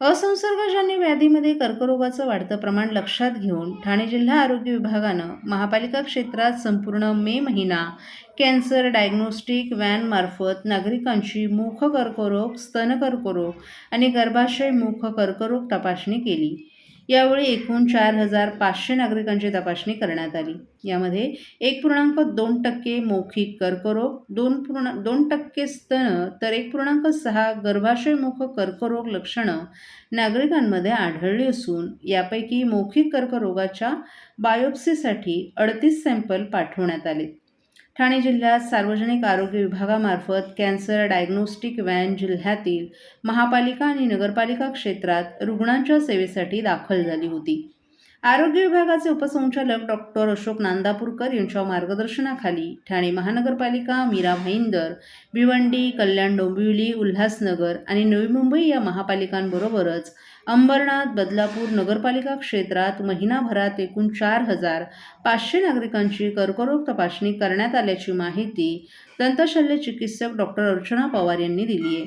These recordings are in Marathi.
असंसर्गजन्य व्याधीमध्ये कर्करोगाचं वाढतं प्रमाण लक्षात घेऊन ठाणे जिल्हा आरोग्य विभागानं महापालिका क्षेत्रात संपूर्ण मे महिना कॅन्सर डायग्नोस्टिक व्हॅनमार्फत नागरिकांची मुख कर्करोग स्तन कर्करोग आणि गर्भाशय मुख कर्करोग तपासणी केली. यावेळी एकूण चार हजार पाचशे नागरिकांची तपासणी करण्यात आली. यामध्ये एक पूर्णांक दोन टक्के मौखिक कर्करोग दोन पूर्ण दोन टक्के स्तन तर एक पूर्णांक सहा गर्भाशयमुख कर्करोग लक्षणं नागरिकांमध्ये आढळली असून यापैकी मौखिक कर्करोगाच्या बायोप्सीसाठी अडतीस सॅम्पल पाठवण्यात आले. ठाणे जिल्ह्यात सार्वजनिक आरोग्य विभागामार्फत कॅन्सर डायग्नोस्टिक व्हॅन जिल्ह्यातील महापालिका आणि नगरपालिका क्षेत्रात रुग्णांच्या सेवेसाठी दाखल झाली होती. आरोग्य विभागाचे उपसंचालक डॉक्टर अशोक नांदापूरकर यांच्या मार्गदर्शनाखाली ठाणे महानगरपालिका मीरा भाईंदर भिवंडी कल्याण डोंबिवली उल्हासनगर आणि नवी मुंबई या महापालिकांबरोबरच अंबरनाथ बदलापूर नगरपालिका क्षेत्रात महिनाभरात एकूण चार हजार पाचशे नागरिकांची कर्करोग तपासणी करण्यात आल्याची माहिती दंतशल्य चिकित्सक डॉक्टर अर्चना पवार यांनी दिली आहे.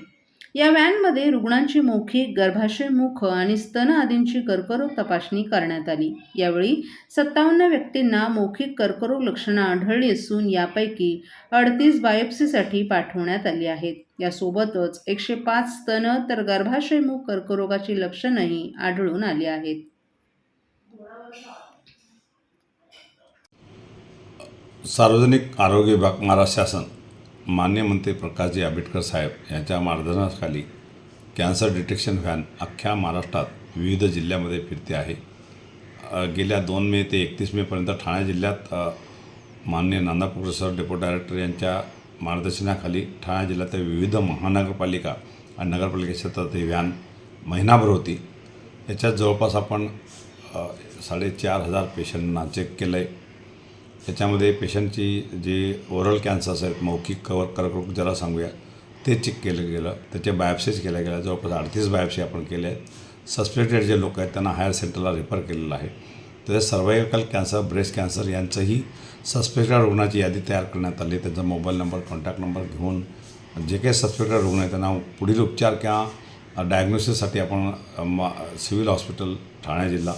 या व्हॅनमध्ये रुग्णांची मौखिक गर्भाशय मुख आणि स्तन आदींची कर्करोग तपासणी करण्यात आली. यावेळी सत्तावन्न व्यक्तींना मौखिक कर्करोग लक्षणं आढळली असून यापैकी अडतीस बायोप्सीसाठी पाठवण्यात आली आहेत. यासोबतच एकशे पाच स्तन तर गर्भाशयमुख कर्करोगाची लक्षणंही आढळून आली आहेत. सार्वजनिक आरोग्य विभाग महाराष्ट्र शासन. मान्य मंत्री प्रकाशजी आंबेडकर साहेब यांच्या मार्गदर्शनाखाली कॅन्सर डिटेक्शन व्हॅन अख्ख्या महाराष्ट्रात विविध जिल्ह्यामध्ये फिरते आहे. गेल्या दोन मे ते एकतीस मेपर्यंत ठाणे जिल्ह्यात मान्य माननीय नांदापूर सर डेपो डायरेक्टर यांच्या मार्गदर्शनाखाली ठाणे जिल्ह्यातील विविध महानगरपालिका आणि नगरपालिका क्षेत्रात ही व्हॅन महिनाभर होती. याच्यात जवळपास आपण साडेचार हजार पेशंटना चेक केलं आहे त्याच्यामध्ये पेशंटची जे ओरल कॅन्सर्स आहेत मौखिक कवर कर्करोग ज्याला सांगूया ते चेक केलं गेलं. त्याचे बायोप्सीज केल्या गेल्या. जवळपास अडतीस बायोप्सी आपण केल्या आहेत. सस्पेक्टेड जे लोक आहेत त्यांना हायर सेंटरला रेफर केलेलं आहे. तसेच सर्वायकल कॅन्सर ब्रेस्ट कॅन्सर यांचंही सस्पेक्टेड रुग्णाची यादी तयार करण्यात आली. त्यांचा मोबाईल नंबर कॉन्टॅक्ट नंबर घेऊन जे काही सस्पेक्टेड रुग्ण आहेत त्यांना पुढील उपचार किंवा डायग्नोसिससाठी आपण सिव्हिल हॉस्पिटल ठाणे जिल्हा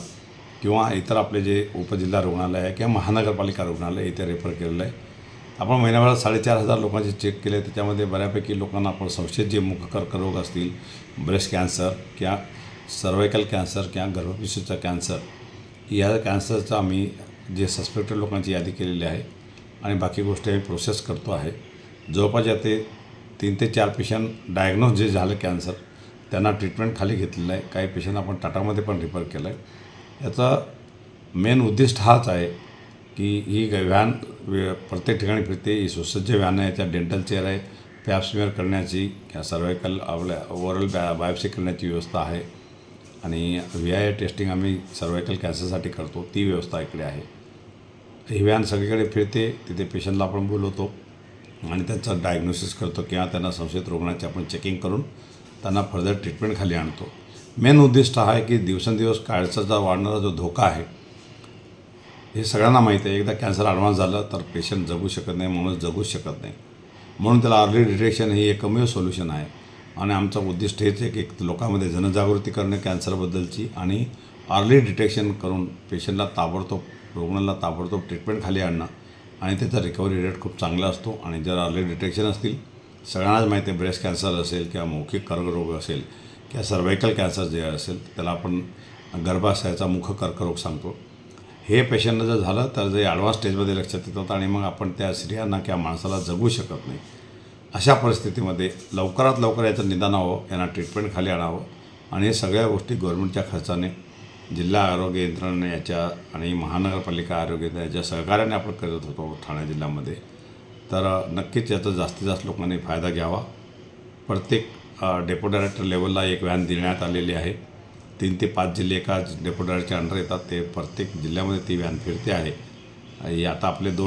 किंवा इतर आपले जे उपजिल्हा रुग्णालय आहे किंवा महानगरपालिका रुग्णालय इथे रेफर केलेलं आहे. आपण महिन्याभरात साडेचार हजार लोकांचे चेक केले त्याच्यामध्ये बऱ्यापैकी लोकांना आपण संशयित जे मुख कर्करोग असतील ब्रेस्ट कॅन्सर किंवा सर्वायकल कॅन्सर किंवा गर्भपिशूचा कॅन्सर या कॅन्सरचा आम्ही जे सस्पेक्टेड लोकांची यादी केलेली आहे. आणि बाकी गोष्टी आम्ही प्रोसेस करतो आहे. जवळपास ते तीन ते चार पेशंट डायग्नोज जे झालं कॅन्सर त्यांना ट्रीटमेंट खाली घेतलेलं आहे. काही पेशंट आपण टाटामध्ये पण रिफर केलं आहे याचा मेन उद्दिष्ट हाच आहे की ही व्हॅन वे- प्रत्येक ठिकाणी फिरते ही सुसज्ज व्हॅन आहे याच्यात डेंटल चेअर आहे पॅप्समिअर करण्याची किंवा सर्वायकल आपल्या ओरल बॅ बायोप्सी करण्याची व्यवस्था आहे. आणि व्ही आय टेस्टिंग आम्ही सर्वायकल कॅन्सरसाठी करतो ती व्यवस्था इकडे आहे. ही व्हॅन सगळीकडे फिरते तिथे पेशंटला आपण बोलवतो आणि त्यांचं डायग्नोसिस करतो किंवा त्यांना संशयित रुग्णाची आपण चेकिंग करून त्यांना फर्दर ट्रीटमेंटखाली आणतो. मेन उद्दिष्ट हा आहे की दिवसेंदिवस कॅन्सरचा वाढणारा जो धोका आहे हे सगळ्यांना माहीत आहे. एकदा कॅन्सर ॲडव्हान्स झालं तर पेशंट जगू शकत नाही माणूस जगूच शकत नाही. म्हणून त्याला अर्ली डिटेक्शन हे एकमेव सोल्युशन आहे. आणि आमचं उद्दिष्ट हेच आहे की लोकांमध्ये जनजागृती करणे कॅन्सरबद्दलची आणि अर्ली डिटेक्शन करून पेशंटला ताबडतोब रुग्णाला ताबडतोब ट्रीटमेंट खाली आणणं. आणि त्याचा रिकव्हरी रेट खूप चांगला असतो. आणि जर अर्ली डिटेक्शन असतील सगळ्यांनाच माहिती आहे ब्रेस्ट कॅन्सर असेल किंवा मौखिक कर्करोग असेल किंवा सर्वायकल कॅन्सर जे असेल त्याला आपण गर्भाशयाचा मुख कर्करोग सांगतो. हे पेशंटनं जर झालं तर जे ॲडव्हान्स स्टेजमध्ये लक्षात येतात आणि मग आपण त्या स्त्रियांना किंवा माणसाला जगू शकत नाही. अशा परिस्थितीमध्ये लवकरात लवकर याचं निदान व्हावं यांना ट्रीटमेंट खाली आणावं. आणि हे सगळ्या गोष्टी गव्हर्नमेंटच्या खर्चाने जिल्हा आरोग्य यंत्रणा याच्या आणि महानगरपालिका आरोग्य याच्या सहकार्याने आपण करत होतो ठाणे जिल्ह्यामध्ये. तर नक्कीच याचा जास्तीत जास्त लोकांनी फायदा घ्यावा. प्रत्येक डेपो डायरेक्टर लेवलला एक व्हॅन देण्यात आलेली आहे. तीन ते पाच जिल्हे एका डेपो डायरेक्टरच्या अंडर येतात. ते प्रत्येक जिल्ह्यामध्ये ती व्हॅन फिरते आहे. आता आपले दोन